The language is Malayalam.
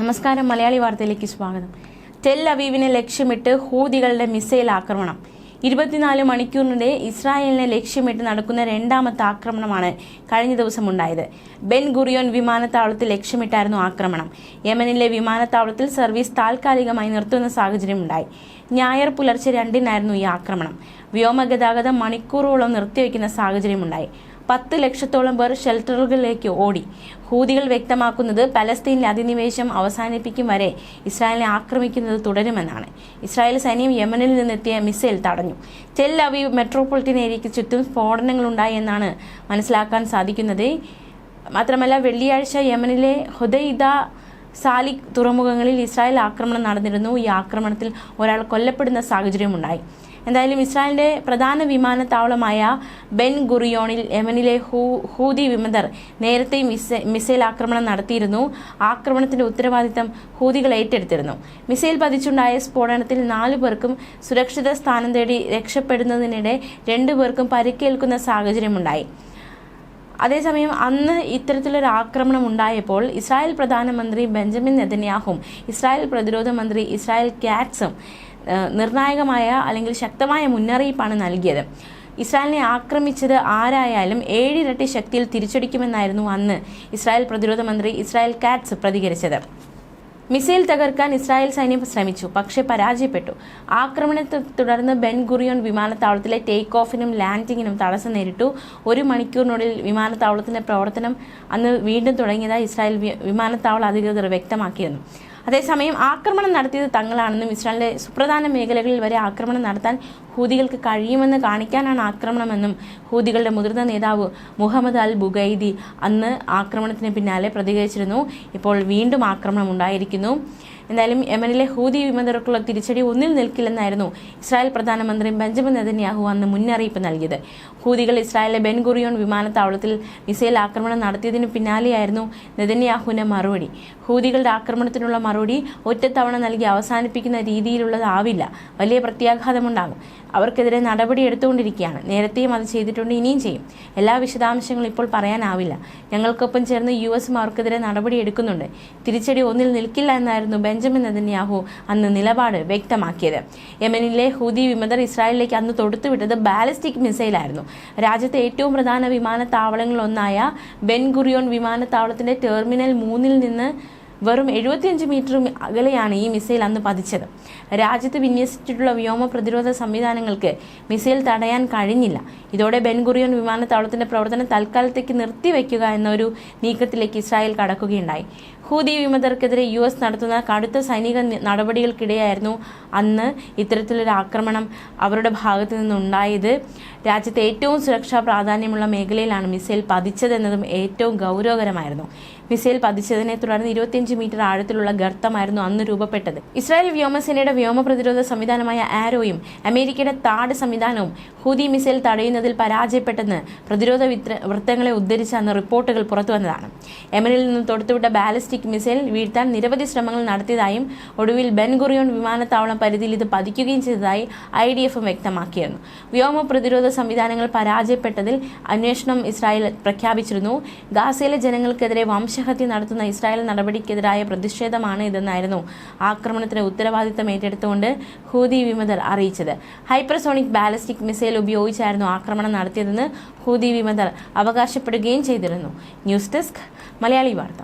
നമസ്കാരം മലയാളി വാർത്തയിലേക്ക് സ്വാഗതം. ടെൽ അവീവിനെ ലക്ഷ്യമിട്ട് ഹൂതികളുടെ മിസൈൽ ആക്രമണം. ഇരുപത്തിനാല് മണിക്കൂറിനിടെ ഇസ്രായേലിനെ ലക്ഷ്യമിട്ട് നടക്കുന്ന രണ്ടാമത്തെ ആക്രമണമാണ് കഴിഞ്ഞ ദിവസം ഉണ്ടായത് ബെൻ ഗുറിയോൻ വിമാനത്താവളത്തിൽ ലക്ഷ്യമിട്ടായിരുന്നു ആക്രമണം. യമനിലെ വിമാനത്താവളത്തിൽ സർവീസ് താൽക്കാലികമായി നിർത്തുന്ന സാഹചര്യമുണ്ടായി. ഞായർ പുലർച്ചെ രണ്ടിനായിരുന്നു ഈ ആക്രമണം. വ്യോമഗതാഗതം മണിക്കൂറുകളോളം നിർത്തിവെക്കുന്ന സാഹചര്യമുണ്ടായി. പത്ത് ലക്ഷത്തോളം പേർ ഷെൽട്ടറുകളിലേക്ക് ഓടി. ഹൂതികൾ വ്യക്തമാക്കുന്നത് പലസ്തീനിലെ അധിനിവേശം അവസാനിപ്പിക്കും വരെ ഇസ്രായേലിനെ ആക്രമിക്കുന്നത് തുടരുമെന്നാണ്. ഇസ്രായേൽ സൈന്യം യമനിൽ നിന്നെത്തിയ മിസൈൽ തടഞ്ഞു. ടെൽ അവീവ് മെട്രോപൊളിറ്റൻ ഏരിയയ്ക്ക് ചുറ്റും സ്ഫോടനങ്ങളുണ്ടായി എന്നാണ് മനസ്സിലാക്കാൻ സാധിക്കുന്നത്. മാത്രമല്ല വെള്ളിയാഴ്ച യമനിലെ ഹുദൈദ സാലിക് തുറമുഖങ്ങളിൽ ഇസ്രായേൽ ആക്രമണം നടന്നിരുന്നു. ഈ ആക്രമണത്തിൽ ഒരാൾ കൊല്ലപ്പെടുന്ന സാഹചര്യമുണ്ടായി. എന്തായാലും ഇസ്രായേലിന്റെ പ്രധാന വിമാനത്താവളമായ ബെൻ ഗുറിയോണിൽ യമനിലെ ഹൂ ഹൂതി വിമതർ നേരത്തെ മിസൈൽ ആക്രമണം നടത്തിയിരുന്നു. ആക്രമണത്തിന്റെ ഉത്തരവാദിത്തം ഹൂദികൾ ഏറ്റെടുത്തിരുന്നു. മിസൈൽ പതിച്ചുണ്ടായ സ്ഫോടനത്തിൽ നാലു പേർക്കും സുരക്ഷിത സ്ഥാനം തേടി രക്ഷപ്പെടുന്നതിനിടെ രണ്ടു പേർക്കും പരിക്കേൽക്കുന്ന സാഹചര്യമുണ്ടായി. അതേസമയം അന്ന് ഇത്തരത്തിലൊരു ആക്രമണം ഉണ്ടായപ്പോൾ ഇസ്രായേൽ പ്രധാനമന്ത്രി ബെഞ്ചമിൻ നെതന്യാഹും ഇസ്രായേൽ പ്രതിരോധ മന്ത്രി ഇസ്രായേൽ കാറ്റ്സും നിർണായകമായ അല്ലെങ്കിൽ ശക്തമായ മുന്നറിയിപ്പാണ് നൽകിയത്. ഇസ്രായേലിനെ ആക്രമിച്ചത് ആരായാലും ഏഴിരട്ടി ശക്തിയിൽ തിരിച്ചടിക്കുമെന്നായിരുന്നു അന്ന് ഇസ്രായേൽ പ്രതിരോധ മന്ത്രി ഇസ്രായേൽ കാറ്റ്സ് പ്രതികരിച്ചത്. മിസൈൽ തകർക്കാൻ ഇസ്രായേൽ സൈന്യം ശ്രമിച്ചു പക്ഷേ പരാജയപ്പെട്ടു. ആക്രമണത്തെ തുടർന്ന് ബെൻ ഗുറിയോൺ വിമാനത്താവളത്തിലെ ടേക്ക് ഓഫിനും ലാൻഡിങ്ങിനും തടസ്സം നേരിട്ടു. ഒരു മണിക്കൂറിനുള്ളിൽ വിമാനത്താവളത്തിന്റെ പ്രവർത്തനം അന്ന് വീണ്ടും തുടങ്ങിയതായി ഇസ്രായേൽ വിമാനത്താവള അധികൃതർ വ്യക്തമാക്കിയിരുന്നു. അതേസമയം ആക്രമണം നടത്തിയത് തങ്ങളാണെന്നും ഇസ്രായേലിന്റെ സുപ്രധാന മേഖലകളിൽ വരെ ആക്രമണം നടത്താൻ ഹൂതികൾക്ക് കഴിയുമെന്ന് കാണിക്കാനാണ് ആക്രമണമെന്നും ഹൂതികളുടെ മുതിർന്ന നേതാവ് മുഹമ്മദ് അൽ ബുഗൈദി അന്ന് ആക്രമണത്തിന് പിന്നാലെ പ്രതികരിച്ചിരുന്നു. ഇപ്പോൾ വീണ്ടും ആക്രമണം ഉണ്ടായിരിക്കുന്നു. എന്തായാലും യമനിലെ ഹൂതി വിമതർക്കുള്ള തിരിച്ചടി ഒന്നിൽ നിൽക്കില്ലെന്നായിരുന്നു ഇസ്രായേൽ പ്രധാനമന്ത്രി ബെഞ്ചമിൻ നെതന്യാഹു അന്ന് മുന്നറിയിപ്പ് നൽകിയത്. ഹൂതികൾ ഇസ്രായേലിലെ ബെൻഗുറിയോൺ വിമാനത്താവളത്തിൽ മിസൈൽ ആക്രമണം നടത്തിയതിന് പിന്നാലെയായിരുന്നു നെതന്യാഹുവിന്റെ മറുപടി. ഹൂതികളുടെ ആക്രമണത്തിനുള്ള മറുപടി ഒറ്റത്തവണ നൽകി അവസാനിപ്പിക്കുന്ന രീതിയിലുള്ളതാവില്ല. വലിയ പ്രത്യാഘാതമുണ്ടാകും. അവർക്കെതിരെ നടപടി എടുത്തുകൊണ്ടിരിക്കുകയാണ്. നേരത്തെയും അത് ചെയ്തിട്ടുണ്ട് ഇനിയും ചെയ്യും. എല്ലാ വിശദാംശങ്ങളും ഇപ്പോൾ പറയാനാവില്ല. ഞങ്ങൾക്കൊപ്പം ചേർന്ന് യു എസും അവർക്കെതിരെ നടപടി എടുക്കുന്നുണ്ട്. തിരിച്ചടി ഒന്നിൽ നിൽക്കില്ല എന്നായിരുന്നു ബെഞ്ചമിൻ നെതന്യാഹു അന്ന് നിലപാട് വ്യക്തമാക്കിയത്. യമനിലെ ഹൂതി വിമതർ ഇസ്രായേലിലേക്ക് അന്ന് തൊടുത്തുവിട്ടത് ബാലിസ്റ്റിക് മിസൈലായിരുന്നു. രാജ്യത്തെ ഏറ്റവും പ്രധാന വിമാനത്താവളങ്ങളിലൊന്നായ ബെൻഗുറിയോൺ വിമാനത്താവളത്തിന്റെ ടെർമിനൽ മൂന്നിൽ നിന്ന് വെറും എഴുപത്തിയഞ്ച് മീറ്റർ അകലെയാണ് ഈ മിസൈൽ അന്ന് പതിച്ചത്. രാജ്യത്ത് വിന്യസിച്ചിട്ടുള്ള വ്യോമ പ്രതിരോധ സംവിധാനങ്ങൾക്ക് മിസൈൽ തടയാൻ കഴിഞ്ഞില്ല. ഇതോടെ ബെൻഗുറിയൻ വിമാനത്താവളത്തിന്റെ പ്രവർത്തനം തൽക്കാലത്തേക്ക് നിർത്തിവെക്കുക എന്നൊരു നീക്കത്തിലേക്ക് ഇസ്രായേൽ കടക്കുകയുണ്ടായി. ഹൂതി വിമതർക്കെതിരെ യു എസ് നടത്തുന്ന കടുത്ത സൈനിക നടപടികൾക്കിടെയായിരുന്നു അന്ന് ഇത്തരത്തിലൊരു ആക്രമണം അവരുടെ ഭാഗത്തു നിന്നുണ്ടായത്. രാജ്യത്തെ ഏറ്റവും സുരക്ഷാ പ്രാധാന്യമുള്ള മേഖലയിലാണ് മിസൈൽ പതിച്ചതെന്നതും ഏറ്റവും ഗൗരവകരമായിരുന്നു. മിസൈൽ പതിച്ചതിനെ തുടർന്ന് ഇരുപത്തിയഞ്ച് മീറ്റർ ആഴത്തിലുള്ള ഗർത്തമായിരുന്നു അന്ന് രൂപപ്പെട്ടത്. ഇസ്രായേൽ വ്യോമസേനയുടെ വ്യോമ പ്രതിരോധ സംവിധാനമായ ആരോയും അമേരിക്കയുടെ താഡ് സംവിധാനവും ഹൂതി മിസൈൽ തടയുന്നതിൽ പരാജയപ്പെട്ടെന്ന് പ്രതിരോധ വൃത്തങ്ങളെ ഉദ്ധരിച്ച അന്ന് റിപ്പോർട്ടുകൾ പുറത്തുവന്നതാണ് യമനിൽ നിന്ന് തൊടുത്തുവിട്ട ബാലിസ്റ്റിക് മിസൈൽ വീഴ്ത്താൻ നിരവധി ശ്രമങ്ങൾ നടത്തിയതായും ഒടുവിൽ ബെൻഗുറിയോൺ വിമാനത്താവളം പരിധിയിൽ ഇത് പതിക്കുകയും ചെയ്തതായി ഐ ഡി എഫും വ്യക്തമാക്കിയിരുന്നു. വ്യോമ പ്രതിരോധ സംവിധാനങ്ങൾ പരാജയപ്പെട്ടതിൽ അന്വേഷണം ഇസ്രായേൽ പ്രഖ്യാപിച്ചിരുന്നു. ഗാസയിലെ ജനങ്ങൾക്കെതിരെ വംശഹത്യ നടത്തുന്ന ഇസ്രായേൽ നടപടിക്കെതിരായ പ്രതിഷേധമാണ് ഇതെന്നായിരുന്നു. ആക്രമണത്തിന് ഉത്തരവാദിത്തം ഏറ്റെടുത്തുകൊണ്ട് ഹൂതി വിമതർ അറിയിച്ചത്. ഹൈപ്പർസോണിക് ബാലിസ്റ്റിക് മിസൈൽ ഉപയോഗിച്ചായിരുന്നു ആക്രമണം നടത്തിയതെന്ന് ഹൂതി വിമതർ അവകാശപ്പെടുകയും ചെയ്തിരുന്നു. ന്യൂസ് ഡെസ്ക് മലയാളി വാർത്ത.